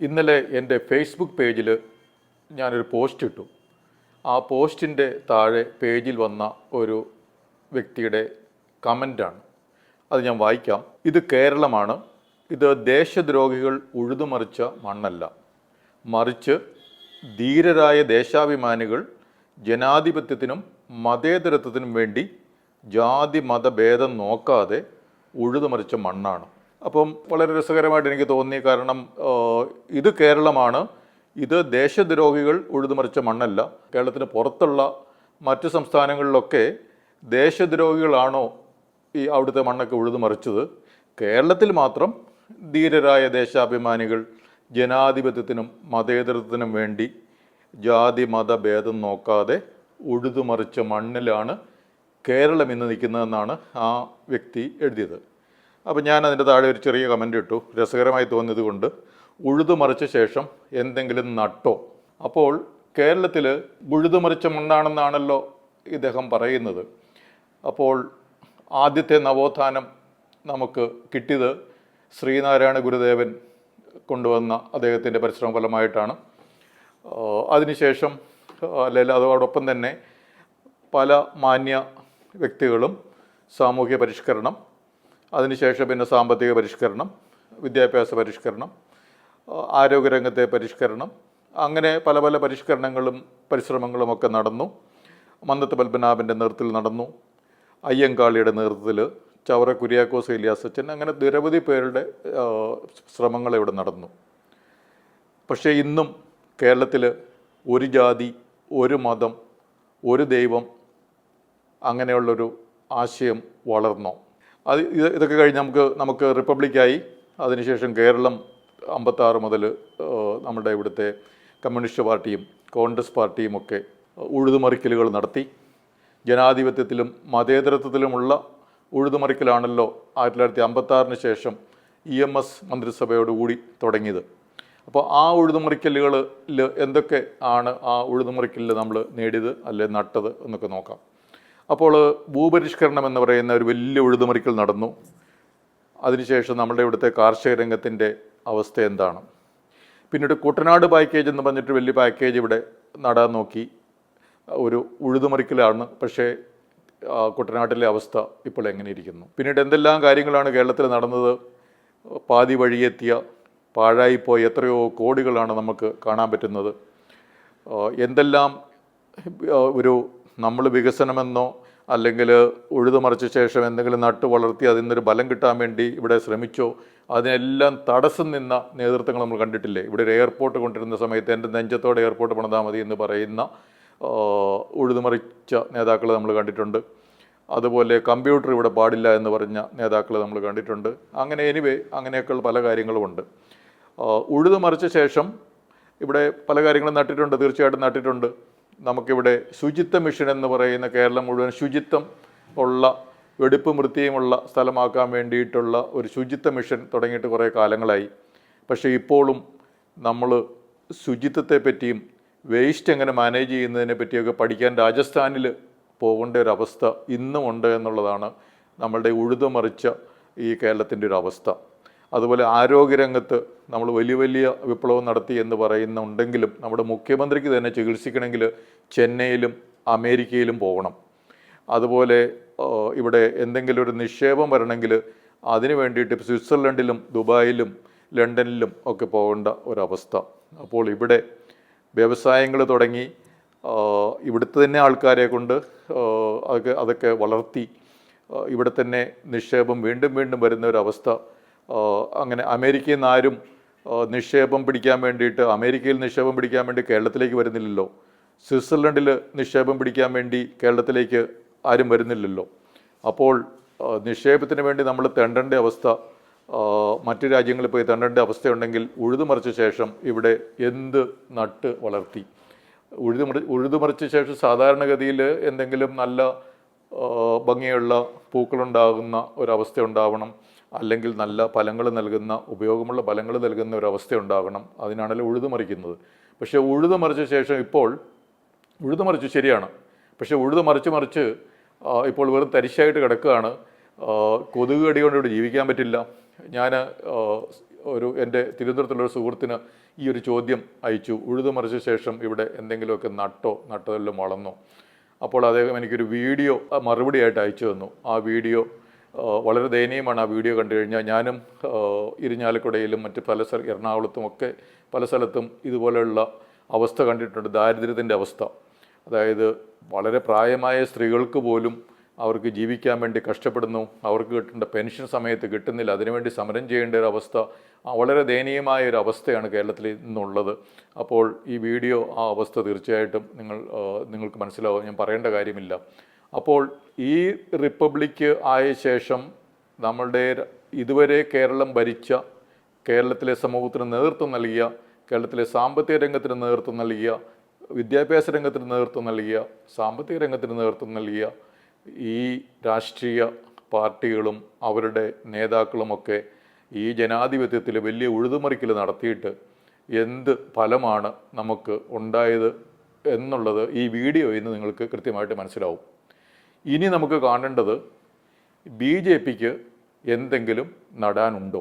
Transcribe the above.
ഇന്നലെ എന്റെ ഫേസ്ബുക്ക് പേജിൽ ഞാനൊരു പോസ്റ്റ് ഇട്ടു. ആ പോസ്റ്റിന്റെ താഴെ പേജിൽ വന്ന ഒരു വ്യക്തിയുടെ കമന്റാണ് അത് ഞാൻ വായിക്കാം. ഇത് കേരളമാണ്. ഇത് ദേശദ്രോഹികൾ ഉഴുതുമറിച്ച മണ്ണല്ല. മറിച്ച് ധീരരായ ദേശാഭിമാനികൾ ജനാധിപത്യത്തിനും മതേതരത്വത്തിനും വേണ്ടി ജാതി മതഭേദം നോക്കാതെ ഉഴുതുമറിച്ച മണ്ണാണ്. അപ്പം വളരെ രസകരമായിട്ട് എനിക്ക് തോന്നി കാരണം ഇത് കേരളമാണ്. ഇത് ദേശദ്രോഹികൾ ഉഴുതുമറിച്ച മണ്ണല്ല. കേരളത്തിന് പുറത്തുള്ള മറ്റു സംസ്ഥാനങ്ങളിലൊക്കെ ദേശദ്രോഹികളാണോ ഈ അവിടുത്തെ മണ്ണൊക്കെ ഉഴുതുമറിച്ചത്? കേരളത്തിൽ മാത്രം ധീരരായ ദേശാഭിമാനികൾ ജനാധിപത്യത്തിനും മതേതരത്വത്തിനും വേണ്ടി ജാതി മത മതഭേദം നോക്കാതെ ഉഴുതുമറിച്ച മണ്ണിലാണ് കേരളം ഇന്ന് നിൽക്കുന്നതെന്നാണ് ആ വ്യക്തി എഴുതിയത്. അപ്പോൾ ഞാൻ അതിന്റെ താഴെ ഒരു ചെറിയ കമന്റ് ഇട്ടു. രസകരമായി തോന്നിയത് കൊണ്ട് ഉഴുതുമറിച്ച ശേഷം എന്തെങ്കിലും നട്ടോ? അപ്പോൾ കേരളത്തിൽ ഉഴുതുമറിച്ച മണ്ണാണെന്നാണല്ലോ ഇദ്ദേഹം പറയുന്നത്. അപ്പോൾ ആദ്യത്തെ നവോത്ഥാനം നമുക്ക് കിട്ടിയത് ശ്രീനാരായണ ഗുരുദേവൻ കൊണ്ടുവന്ന അദ്ദേഹത്തിന്റെ പരിശ്രമ ഫലമായിട്ടാണ്. അതിനുശേഷം അല്ലെങ്കിൽ അതോടൊപ്പം തന്നെ പല മാന്യ വ്യക്തികളും സാമൂഹ്യ പരിഷ്കരണം അതിനുശേഷം പിന്നെ സാമ്പത്തിക പരിഷ്കരണം വിദ്യാഭ്യാസ പരിഷ്കരണം ആരോഗ്യരംഗത്തെ പരിഷ്കരണം അങ്ങനെ പല പല പരിഷ്കരണങ്ങളും പരിശ്രമങ്ങളും ഒക്കെ നടന്നു. മന്നത്ത് പത്മനാഭന്റെ നേതൃത്വത്തിൽ നടന്നു. അയ്യങ്കാളിയുടെ നേതൃത്വത്തിൽ ചവറ കുര്യാക്കോസ് അച്ഛൻ അങ്ങനെ നിരവധി പേരുടെ ശ്രമങ്ങൾ ഇവിടെ നടന്നു. പക്ഷേ ഇന്നും കേരളത്തിൽ ഒരു ജാതി ഒരു മതം ഒരു ദൈവം അങ്ങനെയുള്ളൊരു ആശയം വളർന്നോ? അത് ഇത് ഇതൊക്കെ കഴിഞ്ഞ് നമുക്ക് നമുക്ക് റിപ്പബ്ലിക്കായി. അതിനുശേഷം കേരളം അമ്പത്താറ് മുതൽ നമ്മുടെ ഇവിടുത്തെ കമ്മ്യൂണിസ്റ്റ് പാർട്ടിയും കോൺഗ്രസ് പാർട്ടിയും ഒക്കെ ഉഴുതുമറിക്കലുകൾ നടത്തി. ജനാധിപത്യത്തിലും മതേതരത്വത്തിലുമുള്ള ഉഴുതുമറിക്കലാണല്ലോ ആയിരത്തി തൊള്ളായിരത്തി അമ്പത്താറിന് ശേഷം ഇ എം എസ് മന്ത്രിസഭയോടുകൂടി തുടങ്ങിയത്. അപ്പോൾ ആ ഉഴുതുമറിക്കലുകളിൽ എന്തൊക്കെ ആണ് ആ ഉഴുതുമറിക്കലിൽ നമ്മൾ നേടിയത് അല്ലെ നട്ടത് എന്നൊക്കെ നോക്കാം. അപ്പോൾ ഭൂപരിഷ്കരണം എന്ന് പറയുന്ന ഒരു വലിയ ഒഴുതുമറിക്കൽ നടന്നു. അതിനുശേഷം നമ്മുടെ ഇവിടുത്തെ കാർഷിക രംഗത്തിന്റെ അവസ്ഥ എന്താണ്? പിന്നീട് കുട്ടനാട് പാക്കേജ് എന്ന് പറഞ്ഞിട്ട് വലിയ പാക്കേജ് ഇവിടെ നടാൻ നോക്കി. ഒരു ഉഴുതുമറിക്കലാണ്. പക്ഷേ കുട്ടനാട്ടിലെ അവസ്ഥ ഇപ്പോൾ എങ്ങനെ ഇരിക്കുന്നു പിന്നീട് എന്തെല്ലാം കാര്യങ്ങളാണ് കേരളത്തിൽ നടന്നത്? പാതി വഴിയെത്തിയ പാഴായിപ്പോയ എത്രയോ കോടികളാണ് നമുക്ക് കാണാൻ പറ്റുന്നത്. എന്തെല്ലാം ഒരു നമ്മൾ വികസനമെന്നോ അല്ലെങ്കിൽ ഉഴുതുമറിച്ച ശേഷം എന്തെങ്കിലും നട്ട് വളർത്തി അതിൽ നിന്നൊരു ബലം കിട്ടാൻ വേണ്ടി ഇവിടെ ശ്രമിച്ചോ അതിനെല്ലാം തടസ്സം നിന്ന നേതൃത്വങ്ങൾ നമ്മൾ കണ്ടിട്ടില്ലേ? ഇവിടെ ഒരു എയർപോർട്ട് കൊണ്ടിരുന്ന സമയത്ത് എന്റെ നെഞ്ചത്തോടെ എയർപോർട്ട് പണിതാൽ മതി എന്ന് പറയുന്ന ഉഴുതുമറിച്ച നേതാക്കൾ നമ്മൾ കണ്ടിട്ടുണ്ട്. അതുപോലെ കമ്പ്യൂട്ടർ ഇവിടെ പാടില്ല എന്ന് പറഞ്ഞ നേതാക്കൾ നമ്മൾ കണ്ടിട്ടുണ്ട്. അങ്ങനെ എനിവേ അങ്ങനെയൊക്കെയുള്ള പല കാര്യങ്ങളുമുണ്ട് ഉഴുതുമറിച്ച ശേഷം ഇവിടെ പല കാര്യങ്ങളും നട്ടിട്ടുണ്ട് തീർച്ചയായിട്ടും നട്ടിട്ടുണ്ട്. നമുക്കിവിടെ ശുചിത്വ മിഷൻ എന്ന് പറയുന്ന കേരളം മുഴുവൻ ശുചിത്വം ഉള്ള വെടിപ്പ് വൃത്തിയുമുള്ള സ്ഥലമാക്കാൻ വേണ്ടിയിട്ടുള്ള ഒരു ശുചിത്വ മിഷൻ തുടങ്ങിയിട്ട് കുറേ കാലങ്ങളായി. പക്ഷേ ഇപ്പോഴും നമ്മൾ ശുചിത്വത്തെ പറ്റിയും വേസ്റ്റ് എങ്ങനെ മാനേജ് ചെയ്യുന്നതിനെ പറ്റിയൊക്കെ പഠിക്കാൻ രാജസ്ഥാനിൽ പോകേണ്ട ഒരു അവസ്ഥ ഇന്നും ഉണ്ട് എന്നുള്ളതാണ് നമ്മളുടെ ഉഴുതുമറിച്ച ഈ കേരളത്തിന്റെ ഒരു അവസ്ഥ. അതുപോലെ ആരോഗ്യരംഗത്ത് നമ്മൾ വലിയ വലിയ വിപ്ലവം നടത്തി എന്ന് പറയുന്നുണ്ടെങ്കിലും നമ്മുടെ മുഖ്യമന്ത്രിക്ക് തന്നെ ചികിത്സിക്കണമെങ്കിൽ ചെന്നൈയിലും അമേരിക്കയിലും പോകണം. അതുപോലെ ഇവിടെ എന്തെങ്കിലും ഒരു നിക്ഷേപം വരണമെങ്കിൽ അതിന് വേണ്ടിയിട്ട് സ്വിറ്റ്സർലൻഡിലും ദുബായിലും ലണ്ടനിലും ഒക്കെ പോകേണ്ട ഒരവസ്ഥ. അപ്പോൾ ഇവിടെ വ്യവസായങ്ങൾ തുടങ്ങി ഇവിടുത്തെ തന്നെ ആൾക്കാരെ കൊണ്ട് അതൊക്കെ അതൊക്കെ വളർത്തി ഇവിടെ തന്നെ നിക്ഷേപം വീണ്ടും വീണ്ടും വരുന്ന ഒരവസ്ഥ അങ്ങനെ അമേരിക്കയിൽ നിന്ന് ആരും നിക്ഷേപം പിടിക്കാൻ വേണ്ടിയിട്ട് അമേരിക്കയിൽ നിക്ഷേപം പിടിക്കാൻ വേണ്ടി കേരളത്തിലേക്ക് വരുന്നില്ലല്ലോ. സ്വിറ്റ്സർലൻഡിൽ നിക്ഷേപം പിടിക്കാൻ വേണ്ടി കേരളത്തിലേക്ക് ആരും വരുന്നില്ലല്ലോ. അപ്പോൾ നിക്ഷേപത്തിന് വേണ്ടി നമ്മൾ തെണ്ടേണ്ട അവസ്ഥ മറ്റു രാജ്യങ്ങളിൽ പോയി തെണ്ടേണ്ട അവസ്ഥയുണ്ടെങ്കിൽ ഉഴുതുമറിച്ച ശേഷം ഇവിടെ എന്ത് നട്ട് വളർത്തി? ഉഴുതുമറി ഉഴുതുമറിച്ച ശേഷം സാധാരണഗതിയിൽ എന്തെങ്കിലും നല്ല ഭംഗിയുള്ള പൂക്കളുണ്ടാകുന്ന ഒരവസ്ഥ ഉണ്ടാവണം. അല്ലെങ്കിൽ നല്ല ഫലങ്ങൾ നൽകുന്ന ഉപയോഗമുള്ള ഫലങ്ങൾ നൽകുന്ന ഒരു അവസ്ഥ ഉണ്ടാകണം അതിനാണല്ലോ ഉഴുതുമറിക്കുന്നത് പക്ഷേ ഉഴുതുമറിച്ച ശേഷം ഇപ്പോൾ ഉഴുതുമറിച്ചു ശരിയാണ്. പക്ഷേ ഉഴുത് മറിച്ച് മറിച്ച് ഇപ്പോൾ വെറും തരിശായിട്ട് കിടക്കുകയാണ്. കൊതുക് കടി കൊണ്ട് ഇവിടെ ജീവിക്കാൻ പറ്റില്ല. ഞാൻ ഒരു എന്റെ തിരുവനന്തപുരത്തുള്ള ഒരു സുഹൃത്തിന് ഈ ഒരു ചോദ്യം അയച്ചു. ഉഴുതുമറിച്ച ശേഷം ഇവിടെ എന്തെങ്കിലുമൊക്കെ നട്ടോ നട്ടതെല്ലാം വളർന്നോ? അപ്പോൾ അദ്ദേഹം എനിക്കൊരു വീഡിയോ മറുപടിയായിട്ട് അയച്ചു തന്നു. ആ വീഡിയോ വളരെ ദയനീയമാണ് ആ വീഡിയോ കണ്ടു കഴിഞ്ഞാൽ. ഞാനും ഇരിഞ്ഞാലക്കുടയിലും മറ്റ് പല സ്ഥല എറണാകുളത്തും ഒക്കെ പല സ്ഥലത്തും ഇതുപോലെയുള്ള അവസ്ഥ കണ്ടിട്ടുണ്ട്. ദാരിദ്ര്യത്തിന്റെ അവസ്ഥ. അതായത് വളരെ പ്രായമായ സ്ത്രീകൾക്ക് പോലും അവർക്ക് ജീവിക്കാൻ വേണ്ടി കഷ്ടപ്പെടുന്നു. അവർക്ക് കിട്ടേണ്ട പെൻഷൻ സമയത്ത് കിട്ടുന്നില്ല. അതിനുവേണ്ടി സമരം ചെയ്യേണ്ട ഒരു അവസ്ഥ. വളരെ ദയനീയമായ ഒരു അവസ്ഥയാണ് കേരളത്തിൽ ഇന്നുള്ളത്. അപ്പോൾ ഈ വീഡിയോ ആ അവസ്ഥ തീർച്ചയായിട്ടും നിങ്ങൾ നിങ്ങൾക്ക് മനസ്സിലാവും. ഞാൻ പറയേണ്ട കാര്യമില്ല. അപ്പോൾ ഈ റിപ്പബ്ലിക്ക് ആയ ശേഷം നമ്മളുടെ ഇതുവരെ കേരളം ഭരിച്ച കേരളത്തിലെ സമൂഹത്തിന് നേതൃത്വം നൽകിയ കേരളത്തിലെ സാമ്പത്തിക രംഗത്തിന് നേതൃത്വം നൽകിയ വിദ്യാഭ്യാസ രംഗത്തിന് നേതൃത്വം നൽകിയ സാമ്പത്തിക രംഗത്തിന് നേതൃത്വം നൽകിയ ഈ രാഷ്ട്രീയ പാർട്ടികളും അവരുടെ നേതാക്കളുമൊക്കെ ഈ ജനാധിപത്യത്തിൽ വലിയ ഉഴുതുമറിക്കൽ നടത്തിയിട്ട് എന്ത് ഫലമാണ് നമുക്ക് ഉണ്ടായത് എന്നുള്ളത് ഈ വീഡിയോയിൽ നിന്ന് നിങ്ങൾക്ക് കൃത്യമായിട്ട് മനസ്സിലാവും. ഇനി നമുക്ക് കാണേണ്ടത് ബി ജെ പിക്ക് എന്തെങ്കിലും നടാനുണ്ടോ?